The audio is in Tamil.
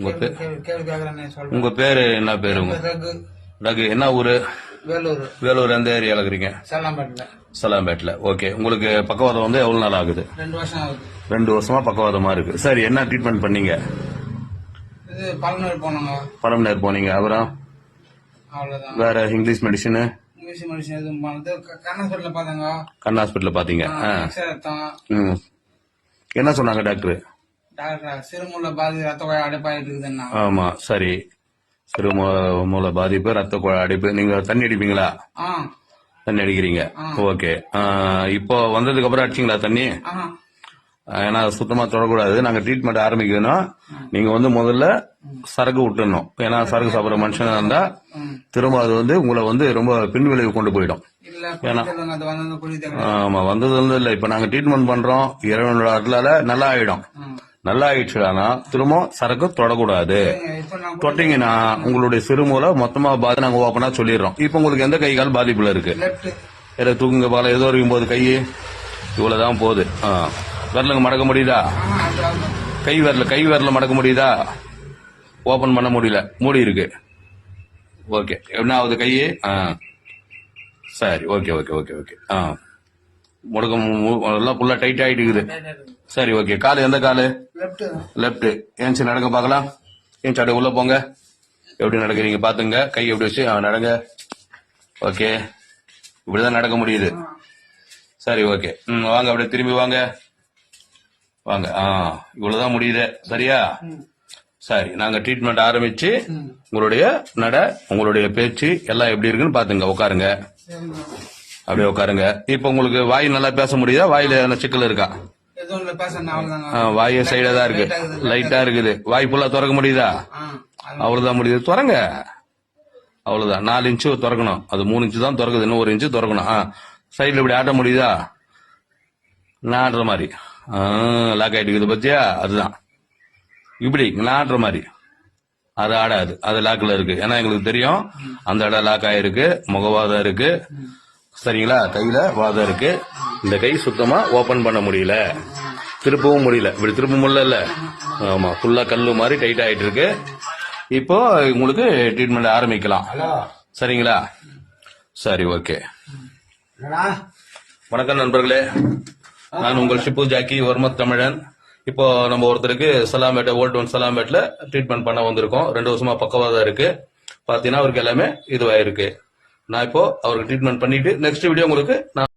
உங்க பேர் உங்க பேரு என்ன பேரு ரகு. என்ன ஊரு? வேலூர். வேலூர் எந்த ஏரியால இருக்கிறீங்க செல்லாம்பேட்டில் சலாம்பேட்ல ஓகே உங்களுக்கு பக்கவாதம் வந்து எவ்வளவு நாள் ஆகுது? ரெண்டு வருஷம் ஆகுது. ரெண்டு வருஷமா பக்கவாதமா இருக்கு. சரி என்ன ட்ரீட்மெண்ட் பண்ணீங்க? பழனூர் போனாங்க. பரம் நேர் போனீங்க. அப்புறம்? வேற இங்கிலீஷ் மெடிசன் கண் ஹாஸ்பிட்டல் பாத்தீங்க. என்ன சொன்னாங்க டாக்டர் டாக்டர் சிறுமுள்ள பாதி ரத்த குழாய் அடைப்பாயிட்டு இருக்குதுன்னா. ஆமா சரி. சிறு மூ- மூல பாதிப்பு ரத்த குழாய் அடைப்பு. நீங்க தண்ணி அடிப்பீங்களா? தண்ணி அடிக்கிறீங்க. ஓகே. இப்போ வந்ததுக்கு அப்புறம் அடிச்சீங்களா தண்ணி? ஏன்னா சுத்தமா தொடக்கூடாது. நாங்க ட்ரீட்மெண்ட் ஆரம்பிக்கணும். நீங்க வந்து முதல்ல சரக்கு விட்டுறணும் ஏன்னா சரக்கு சாப்பிடுற மனுஷனா இருந்தா. திரும்ப அது வந்து உங்களை வந்து ரொம்ப பின்விளைவு கொண்டு போயிடும். குடித்தவங்க ஆமா வந்தது வந்து இல்ல. இப்ப நாங்க ட்ரீட்மெண்ட் பண்றோம். அருளால நல்லா ஆயிடும். நல்லா ஆயிடுச்சுனா திரும்ப சரக்கு தொடக்கூடாது. தொட்டீங்கன்னா உங்களுடைய சிறுமூலை மொத்தமா பாதி நாங்க ஓப்பனா சொல்லிடுறோம். இப்ப உங்களுக்கு எந்த கை கால் பாதிப்புல இருக்கு? ஏதோ தூக்குங்க பால ஏதோ இருக்கும் போது கை இவ்வளவுதான் போகுது. விரலுங்க மடக்க முடியுதா? கை விரல கை விரல மடக்க முடியுதா? ஓபன் பண்ண முடியல. மூடி இருக்கு. ஓகே. என்ன ஆகுது கை ஆ. சரி. Okay okay okay okay. ஆ. முடக்க மு- மு- எல்லாம் ஃபுல்லா டைட் ஆயிட்டு இருக்குது சரி ஓகே காலு எந்த காலு? லெஃப்ட் ஏன்ச்சு நடக்க பார்க்கலாம். ஏன்ச்சு அப்படியே உள்ள போங்க. எப்படி நடக்கிறீங்க பாத்துங்க. கை எப்படி வச்சு நடங்க. ஓகே இப்படிதான் நடக்க முடியுது. சரி ஓகே ம் வாங்க அப்படியே திரும்பி வாங்க. வாங்க ஆ இவ்வளவுதான் முடியுது. சரியா? சரி நாங்க ட்ரீட்மெண்ட் ஆரம்பிச்சு உங்களுடைய நட உங்களுடைய பேச்சு எல்லாம் எப்படி இருக்குன்னு பாத்துங்க உட்காருங்க. அப்படியே உட்காருங்க. இப்ப உங்களுக்கு வாய் நல்லா பேச முடியுதா? வாயில எதனா சிக்கல் இருக்கா? எதுவும் சைடா தான் இருக்கு. லைட்டா இருக்குது. வாய் ஃபுல்லா திறக்க முடியுதா? அவ்வளவுதான் முடியுது. திறங்க. அவ்வளவுதான். நாலு இன்ச்சு திறக்கணும். அது மூணு இன்ச்சு தான் திறக்குது. இன்னும் ஒரு இன்ச்சு திறக்கணும். ஆ சைடுல இப்படி ஆட்ட முடியுதா? நான் ஆடுற மாதிரி. லாக் ஆயிட்டு இருக்குது பத்தியா? அதுதான். இப்படி நான் மாதிரி. அது ஆடாது. அது லாக்ல இருக்கு. ஏன்னா எங்களுக்கு தெரியும். அந்த இடம் லாக் ஆயிருக்கு. முகவாதம் இருக்கு. சரிங்களா? கையில வாதம் இருக்கு. இந்த கை சுத்தமா ஓபன் பண்ண முடியல. திருப்பவும் முடியல. இப்படி திருப்ப முடியல ஆமா ஃபுல்லா கல்லு மாதிரி டைட் ஆயிட்டு இருக்கு. இப்போ உங்களுக்கு ட்ரீட்மெண்ட் ஆரம்பிக்கலாம். சரிங்களா? சரி ஓகே வணக்கம் நண்பர்களே. நான் உங்கள் ஷிப்பு ஜாக்கி ஒர்மத் தமிழன். இப்போ நம்ம ஒருத்தருக்கு சலாம்பேட்டை ஓல்ட் ஒன் சலாம்பேட்ல ட்ரீட்மெண்ட் பண்ண வந்திருக்கோம். ரெண்டு வருஷமா பக்கவாதம் இருக்கு. பாத்தீங்கன்னா அவருக்கு எல்லாமே இதுவாயிருக்கு. நான் இப்போ அவருக்கு ட்ரீட்மெண்ட் பண்ணிட்டு நெக்ஸ்ட் வீடியோ உங்களுக்கு நான்